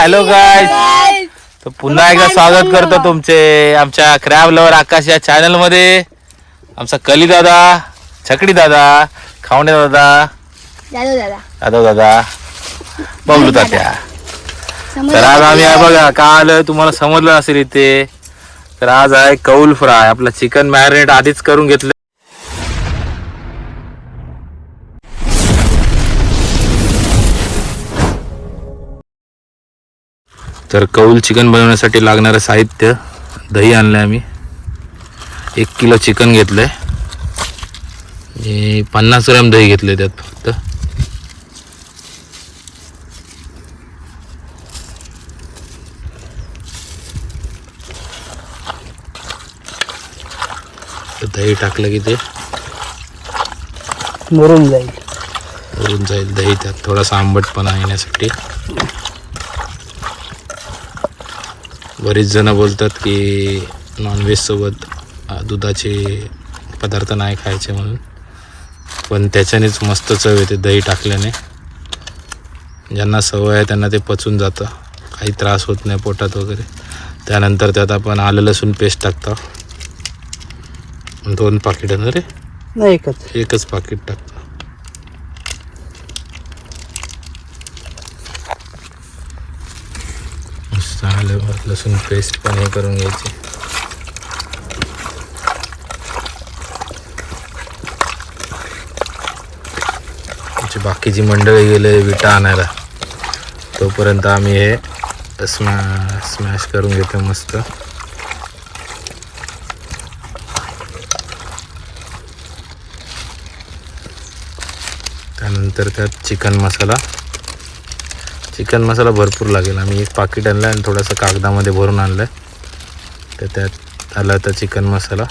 Hello गाय तर पुन्हा एकदा स्वागत करतो तुमचे आमच्या क्रॅब लवर आकाश या चॅनलमध्ये. आमचा कली दादा छकडी दादा खावणे दादा जाधव दादा. बबलू तात्या. तर आज आम्ही आहे बघा का आलं तुम्हाला समजलं असेल इथे. तर आज आहे कौल फ्राय. आपलं चिकन मॅरिनेट आधीच करून घेतलं. तर कौल चिकन बनवण्यासाठी लागणारं साहित्य दही आणलंय आम्ही. एक किलो चिकन घेतलंय. आणि पन्नास ग्रॅम दही घेतलंय त्यात फक्त. दही टाकलं की ते. मरून जाईल. उरून जाईल दही त्यात. थोडासा आंबटपणा येण्यासाठी. बरीच जण बोलतात की नॉनव्हेज सोबत अ, दुधाचे पदार्थ नाही खायचे म्हणून. पण त्याच्यानेच मस्त चव येते दही टाकल्याने. ज्यांना सवय आहे त्यांना ते पचून जातं. काही त्रास होत नाही पोटात वगैरे. त्यानंतर त्यात आपण आलं लसूण पेस्ट टाकतो. दोन पाकिट ना रे? नाही एकच. एकच पाकिट टाकतो. मस्त आलं लसूण पेस्ट पण हे करून घ्यायची. आमची बाकीची मंडळी गेले विटा आणायला. तोपर्यंत आम्ही हे स्मॅ स्मॅश करून घेतो मस्त. त्यानंतर त्यात चिकन मसाला. चिकन मसाला भरपूर लागेल. आम्ही एक पाकिट आणलं आणि थोडंसं कागदामध्ये भरून आणलं. तर त्यात आला तर चिकन मसाला.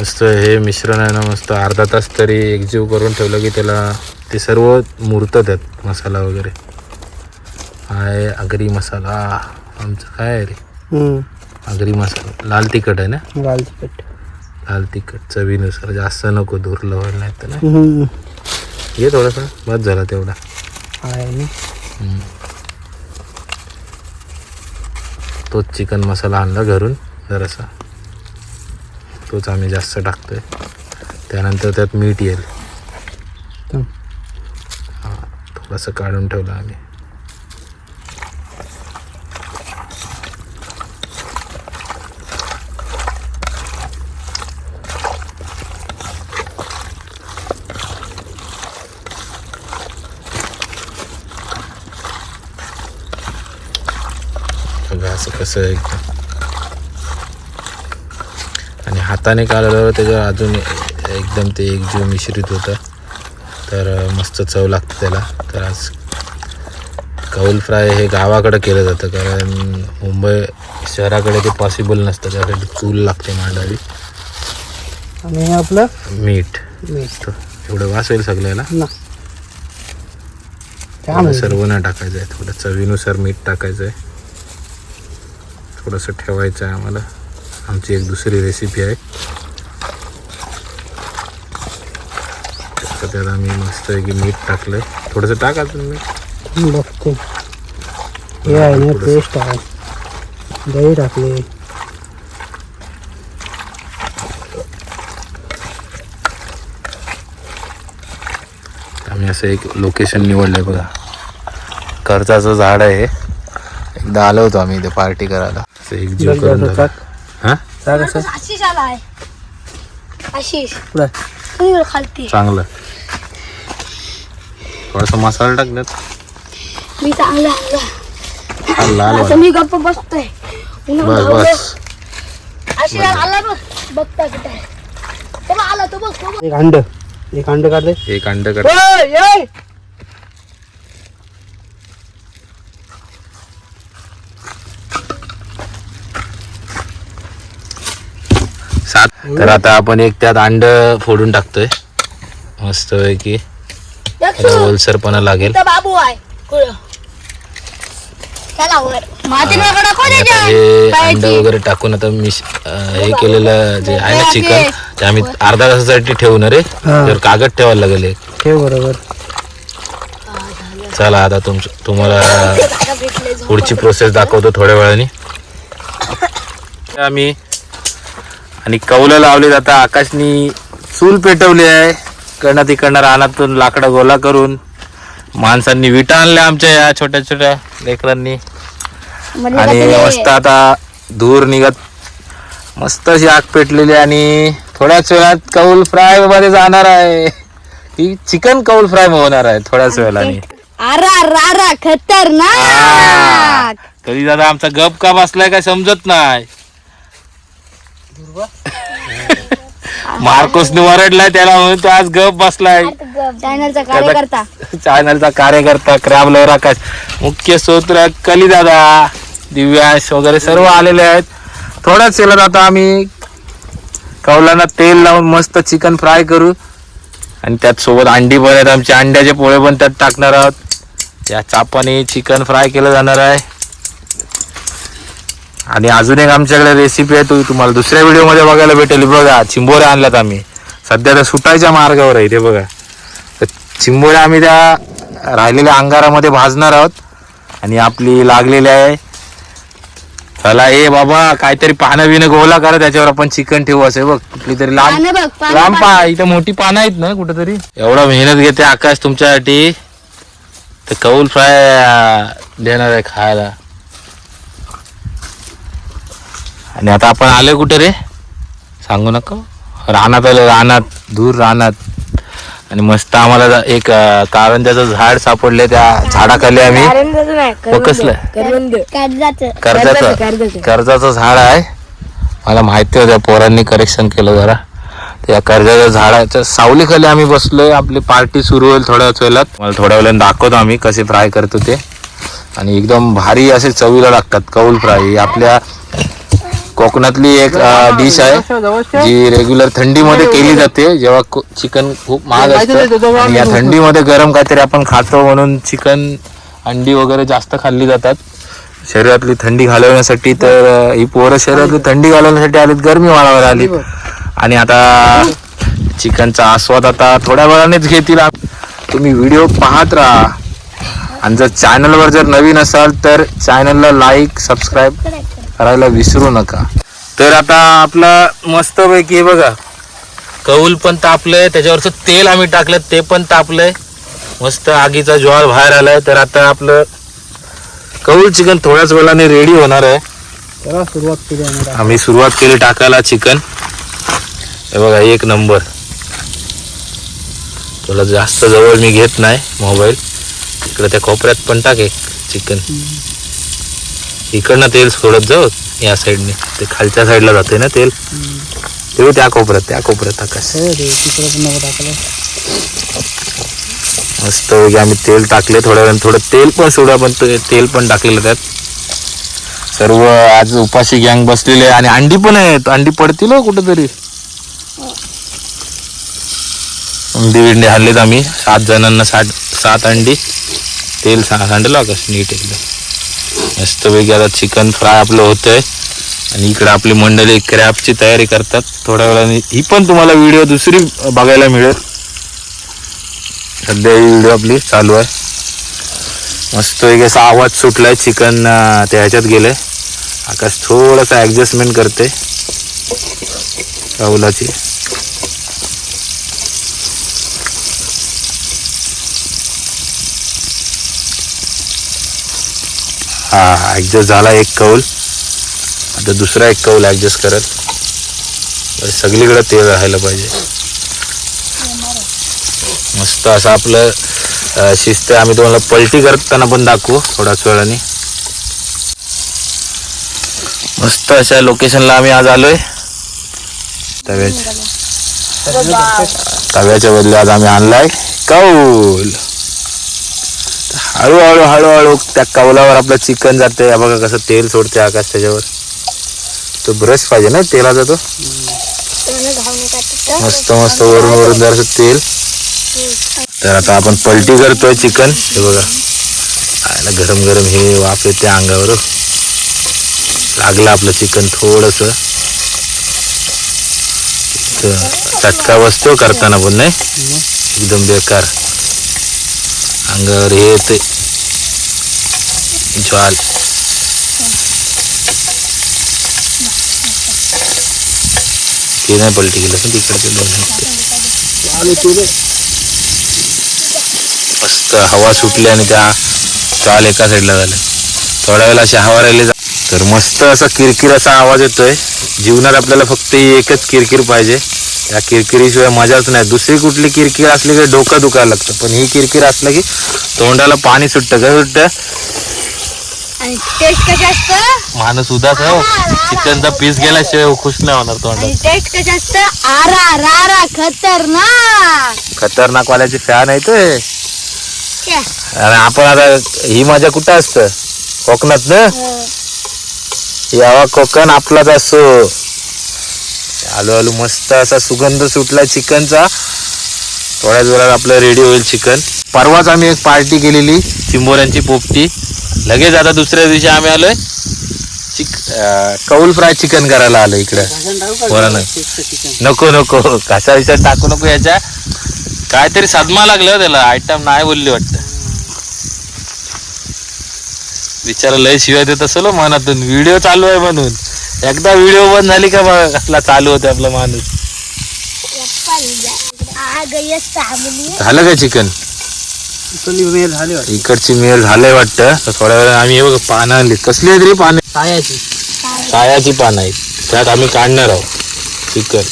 मस्त हे मिश्रण आहे ना मस्त अर्धा तास तरी एकजीव करून ठेवलं की त्याला ते सर्व मुरतं त्यात मसाला वगैरे. आहे आगरी मसाला. आमचं काय आहे रे. आगरी मसाला. लाल तिखट आहे ना? लाल तिखट. लाल तिखट चवीनुसार जास्त नको दूर लवड नाही तर ना. ये थोडासा बस झाला तेवढा. आहे. ना तोच चिकन मसाला आणला घरून जरासा. तोच आम्ही जास्त टाकतोय. त्यानंतर त्यात मीठ येईल. थांब. थोडंसं काढून ठेवलं आम्ही बघा असं एकदम आणि हाताने काढल्यावर त्याच्यावर अजून एकदम ते एकजीव मिश्रित होतं. तर मस्त चव लागते त्याला. तर आज कौल फ्राय हे गावाकडं केलं जातं. कारण मुंबई शहराकडे ते पॉसिबल नसतं. त्यासाठी चूल लागते मांडावी. आणि आपलं? मीठ. मीठ. एवढं वास होईल सगळ्याला? ना. सर्व नाही टाकायचं आहे थोडं चवीनुसार मीठ टाकायचं आहे थोडंसं ठेवायचं आहे आम्हाला. आमची एक दुसरी रेसिपी आहे. त्यात आम्ही मस्त की मीठ टाकलं आहे थोडंसं टाका तुम्ही बघते. हे आहे ना पेस्ट आहे. दही टाकले. आम्ही असं एक लोकेशन निवडलंय बघा. कर्जाचं झाड आहे. एकदा आलो होतो आम्ही इथे पार्टी करायला. असं एक जीव करून हा? असं. आशिष आला आहे. आशिष. पुढं तुम्ही खालती. चांगलं. थोडासा मसाला टाकण्यात मी चांगला आणला लाल. आता वाला. मी गप्प बसतोय. बस बस. आशिष आला बघ. बघता किती तो बघ आला तो बघ तो बघ. एक अंड एक अंड काढले एक अंड कर सात. तर आता आपण एक त्यात अंड फोडून टाकतोय. मस्त की एकशे ओलसरपणा लागेल. बाबू आहे. हे. अंड वगैरे टाकून आता मिश अं, हे केलेलं जे आहे ना चिकन ते आम्ही अर्धा तासासाठी ठेवणार रे. हा. त्यावर कागद ठेवायला लागेल एक. ठेव बरोबर. चला आता तुमच तुम्हाला. पुढची प्रोसेस दाखवतो थोड्या वेळाने. आम्ही आणि कौलं लावले आता. आकाशनी चूल पेटवली आहे. कडनं तिकडनं रानातून लाकडं गोला करून माणसांनी विटा आणल्या आमच्या या छोट्या छोट्या लेकरांनी. म्हणजे आणि मस्त आता धूर निघत. मस्त अशी आग पेटलेली आणि थोड्याच वेळात कौल फ्रायमध्ये जाणार आहे. ही चिकन कौल फ्राय होणार आहे थोड्याच वेळाने. खतरनाक! कधी दादा आमचा गप का बसलाय काय समजत नाही. मार्कोसने वरडलाय त्याला म्हणून तो आज गप बसलाय. चॅनलचा कार्यकर्ता. चॅनलचा कार्यकर्ता क्रॅब लवर आकाश मुख्य स्तोत्र कली दादा दिव्यांश वगैरे सर्व आलेले आहेत. थोड्याच वेळात आता आम्ही कौलांना तेल लावून मस्त चिकन फ्राय करू. आणि त्यात सोबत अंडी पण आहेत. आमचे अंड्याचे पोळे पण त्यात टाकणार आहोत. या चापाने चिकन फ्राय केलं जाणार आहे. आणि अजून एक आमच्याकडे रेसिपी आहे तो तुम्हाला दुसऱ्या व्हिडिओमध्ये बघायला भेटेल. बघा चिंबोऱ्या आणल्यात आम्ही. सध्या त्या सुटायच्या मार्गावर आहे ते बघा. तर चिंबोऱ्या आम्ही त्या राहिलेल्या अंगारामध्ये भाजणार आहोत. आणि आपली लागलेली आहे. चला ए बाबा काहीतरी पानं बिनं गोला करा त्याच्यावर आपण चिकन ठेवू असे. बघ कुठली तरी लांब पानं बघ पानं लांब पा इथं मोठी पानं आहेत ना कुठेतरी. एवढा मेहनत घेते आकाश तुमच्यासाठी. तर कौल फ्राय देणार आहे खायला. आणि आता आपण आलोय कुठे रे? सांगू नका. रानात आलो रानात दूर रानात. आणि मस्त आम्हाला एक कारंजाचं झाड सापडले त्या झाडाखाली आम्ही. हो कसलं? कर्जाचं. कर्जाचं? कर्जाचं झाड आहे. मला माहिती होतं पोरांनी करेक्शन केलं जरा. त्या कर्जाच्या झाडाच्या सावलीखाली आम्ही बसलोय. आपली पार्टी सुरू होईल थोड्याच वेळात. मला थोड्या वेळाने दाखवतो आम्ही कसे फ्राय करतो ते आणि एकदम भारी असे चवीला लागतात कौल फ्राय आपल्या कोकणातली एक डिश आहे जी रेग्युलर थंडीमध्ये केली जाते जेव्हा चिकन खूप महाग असतं. आणि या थंडीमध्ये गरम काहीतरी आपण खातो म्हणून चिकन अंडी वगैरे जास्त खाल्ली जातात. शरीरातली थंडी घालवण्यासाठी तर ही पोरं शरीरातली थंडी घालवण्यासाठी आलीत गरमी वाढावर आलीत. आणि आता चिकनचा आस्वाद आता थोड्या वेळानेच घेतील तुम्ही व्हिडिओ पाहत राहा. आणि जर चॅनलवर जर नवीन असाल तर चॅनलला लाईक सबस्क्राईब करायला विसरू नका. तर आता आपलं मस्तपैकी हे बघा कौल पण तापलंय त्याच्यावरचं तेल आम्ही टाकलं ते पण तापलंय. मस्त आगीचा ज्वार बाहेर आलाय. तर आता आपलं कौल चिकन थोड्याच वेळाने रेडी होणार आहे. त्याला सुरुवात केली आम्ही आम्ही सुरुवात केली टाकायला चिकन. हे बघा एक नंबर. तुला जास्त जवळ मी घेत नाही मोबाईल. इकडे त्या कोपऱ्यात पण टाक एक चिकन. इकडनं तेल सोडत जाऊ या साईडने. ते खालच्या साईडला जाते ना तेल. ते त्या कोपऱ्यात त्या कोपऱ्यात टाकायचं हो टाकलं मस्त आम्ही तेल टाकले थोड्या वेळाने. थोडं तेल पण सोडा पण ते- तेल पण टाकलेलं त्यात. सर्व आज उपाशी गँग बसलेले आहे आणि अंडी पण आहेत. अंडी पडतील हो कुठेतरी. अंडी बिंडी आणलेत आम्ही. सात जणांना सात सात अंडी. तेल सांडलं आकाश नीट एकदम. मस्तपैकी आता चिकन फ्राय आपलं होतंय. आणि इकडे आपली मंडळी क्रॅपची तयारी करतात. थोड्या वेळाने ही पण तुम्हाला व्हिडिओ दुसरी बघायला मिळेल. सध्या ही व्हिडिओ आपली चालू आहे. मस्त एक असा आवाज सुटलाय चिकन त्या ह्याच्यात गेलंय. आकाश थोडासा ॲडजस्टमेंट करते राहुलाची. हा ऍडजस्ट झाला एक कौल. आता दुसरा एक कौल ऍडजस्ट करत. सगळीकडे तेल राहायला पाहिजे. मस्त असं आपलं शिस्त आहे. आम्ही तुम्हाला पलटी करताना पण दाखवू थोड्याच वेळाने. मस्त अशा लोकेशनला आम्ही आज आलोय. तव्याच्या तव्याच्या बदले आज आम्ही आणलाय कौल. हळूहळू हळूहळू त्या कौलावर आपलं चिकन जाते बघा कसं तेल सोडते आकाश त्याच्यावर. तो ब्रश पाहिजे ना तेलाचा तो? मस्त मस्त वरून वरून जरासं तेल. तर आता आपण पलटी करतोय चिकन. हे बघा. आयला गरम गरम हे वाफ येते अंगावर. लागलं आपलं चिकन थोडस. चटका बसतो करताना पण नाही. एकदम बेकार. अंगावर हे येते ज्वाल ते नाही पलटी गेलं पण तिकडे दोन मस्त हवा सुटली आणि त्या चाल एका साईडला झाल्या थोड्या वेळेला अशी हवा राहिली जा- तर मस्त असा किरकिर असा आवाज येतोय जीवनात आपल्याला फक्त ही एकच किरकिर पाहिजे या किरकिरीशिवाय मजाच नाही दुसरी कुठली किरकिर असली की डोकं दुखायला लागतं पण ही किरकिर असलं की तोंडाला पाणी सुटतं काय सुटतं आणि टेस्ट कशी असतं? माणूस उदास हो. चिकनचा पीस गेल्याशिवाय खुश नाही होणार आणि तोंडात टेस्ट कशी असतं? आरा रारा खतरनाक. खतरनाक वाल्याचे फॅन आहे ते? आणि आपण आता ही मजा कुठं असतं? कोकणात ना? हं. यावा कोकण आपलाच असो. आलू आलू मस्त असा सुगंध सुटला चिकनचा. थोड्याच वेळात आपलं रेडी होईल चिकन. परवाच आम्ही एक पार्टी केलेली. चिंबोऱ्यांची पोपटी. लगेच आता दुसऱ्या दिवशी आम्ही आलोय. चिक कौल फ्राय चिकन करायला आलो इकडं. बरं नको नको. कशा विषयात टाकू नको याच्या काहीतरी सदमा लागलं त्याला. आयटम नाही बोलली वाटतं. बिचारा लय शिवाय देत असेल हो मनातून. व्हिडिओ चालू आहे म्हणून. एकदा व्हिडिओ बंद झाली का बघा कसला चालू होते आपला माणूस. झालं का चिकन? इकडली मेल झाली वाटतं. इकडची मेल झालंय वाटतं. तर थोड्या वेळा आम्ही हे बघ पानं आणली. कसली आहेत रे पाने? सायाची. सायाची पानं आहेत. त्यात आम्ही काढणार आहोत. चिकन.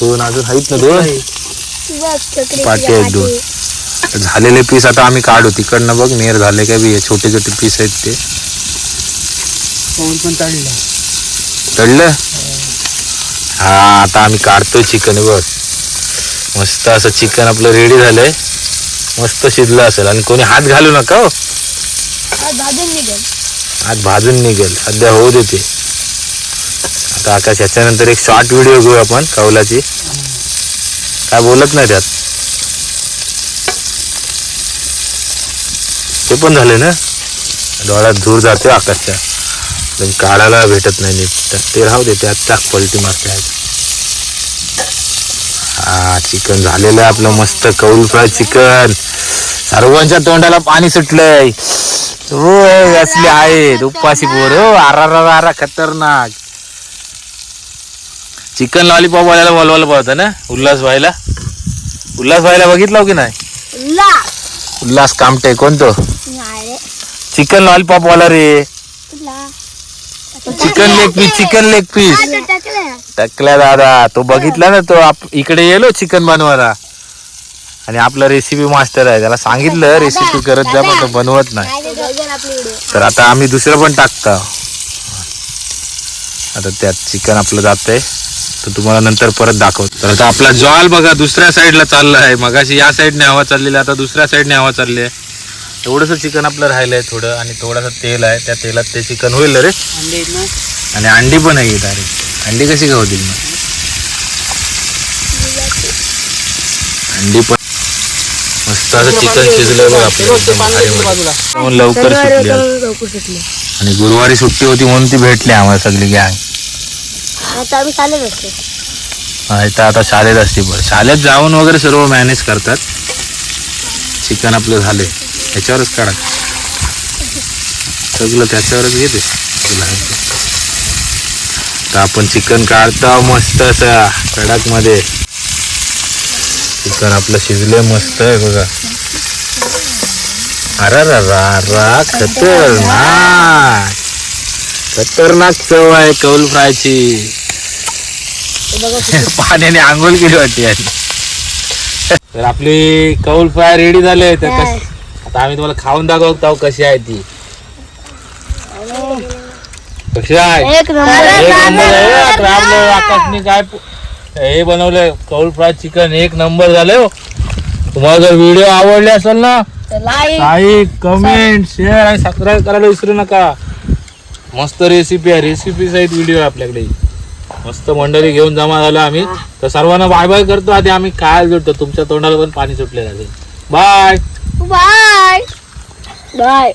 दोन अजून आहेत ना दोन? पाटी आहेत दोन. झालेले पीस आता आम्ही काढू. तिकडनं बघ मेर झाले का बी हे छोटे छोटे पीस आहेत ते. पण काढलं. कळलं? हा आता आम्ही काढतोय चिकन बघ. मस्त असं चिकन आपलं रेडी झालंय. मस्त शिजलं असेल. आणि कोणी हात घालू नका हो. भाजून निघेल. हात भाजून निघेल. सध्या होऊ देते आता आकाश याच्यानंतर एक शॉर्ट व्हिडिओ घेऊ आपण कौलाची. काय बोलत नाही त्यात. ते पण झाले ना? डोळ्यात धूर जाते आकाशच्या. पण काढायला भेटत नाही नीट. तर ते राहू दे त्यात टाक पलटी मारते. हा चिकन झालेलं आपलं मस्त कौल फ्राय चिकन. सर्वांच्या तोंडाला पाणी सुटलंय. हो असली आहेत उपाशी पोर. आरा खतरनाक. चिकन लॉलीपॉप वाल्याला बोलवायला पाहतं ना उल्हास व्हायला उल्हास व्हायला बघितलं हो की नाही? उल्हास. कामटे कोणतो? चिकन लॉलीपॉप वाला रे. Chicken leg piece chicken leg piece. टकल्या. दादा. तो बघितला ना तो आप इकडे येलो चिकन बनवायला. आणि आपला रेसिपी मास्टर आहे त्याला सांगितलं रेसिपी करत जा पण तो बनवत नाही. तर आता आम्ही दुसरं पण टाकतो. आता त्यात चिकन आपलं जातंय. तर तुम्हाला नंतर परत दाखवतो. तर आता आपला जॉल बघा दुसऱ्या साईडला चालला आहे मगाशी या साईडने हवा चाललेली आहे, आता दुसऱ्या साईडने हवा चालली आहे एवढंसं चिकन आपलं राहिलंय थोडं आणि थोडंसं तेल आहे. त्या तेलात ते चिकन होईल रे. आणि अंडी पण आहे डायरेक्ट अंडी कशी का होतील मग? अंडी पण चिकन एकदम भारी. लवकर सुटली. आज. लवकर सुटली. आणि गुरुवारी सुट्टी होती म्हणून ती भेटली आम्हाला सगळी गँग आता आम्ही चालत असतो. तर आता शाळेत असते बरं शाळेत जाऊन वगैरे सर्व मॅनेज करतात. चिकन आपलं झाले. त्याच्यावरच काढा. सगळं त्याच्यावरच घेते. तर आपण चिकन काढतो मस्त असं कडकमध्ये चिकन आपलं शिजले मस्त आहे बघा. अरे रा रा रा खतरनाक. खतरनाक चव आहे कौल फ्रायची. पाण्याने आंघोळ केली वाटते याने. तर आपली कौल फ्राय रेडी झाले तर? कस- आता आम्ही तुम्हाला खाऊन दाखवतो आहोत कशी आहे ती. कशी आहे? एक नंबर आहे. आकाशने काय हे बनवलंय. कौल फ्राय चिकन एक नंबर झालं हो. तुम्हाला जर व्हिडिओ आवडले असेल ना लाईक कमेंट शेअर आणि सबस्क्राईब करायला विसरू नका. मस्त रेसिपी आहे. रेसिपी सहित व्हिडिओ आहे आपल्याकडे. मस्त मंडळी घेऊन जमा झालो आम्ही. तर सर्वांना बाय बाय करतो. आधी आम्ही काय जोडतो तुमच्या तोंडाला पण पाणी सुटले झाले बाय बाय बाय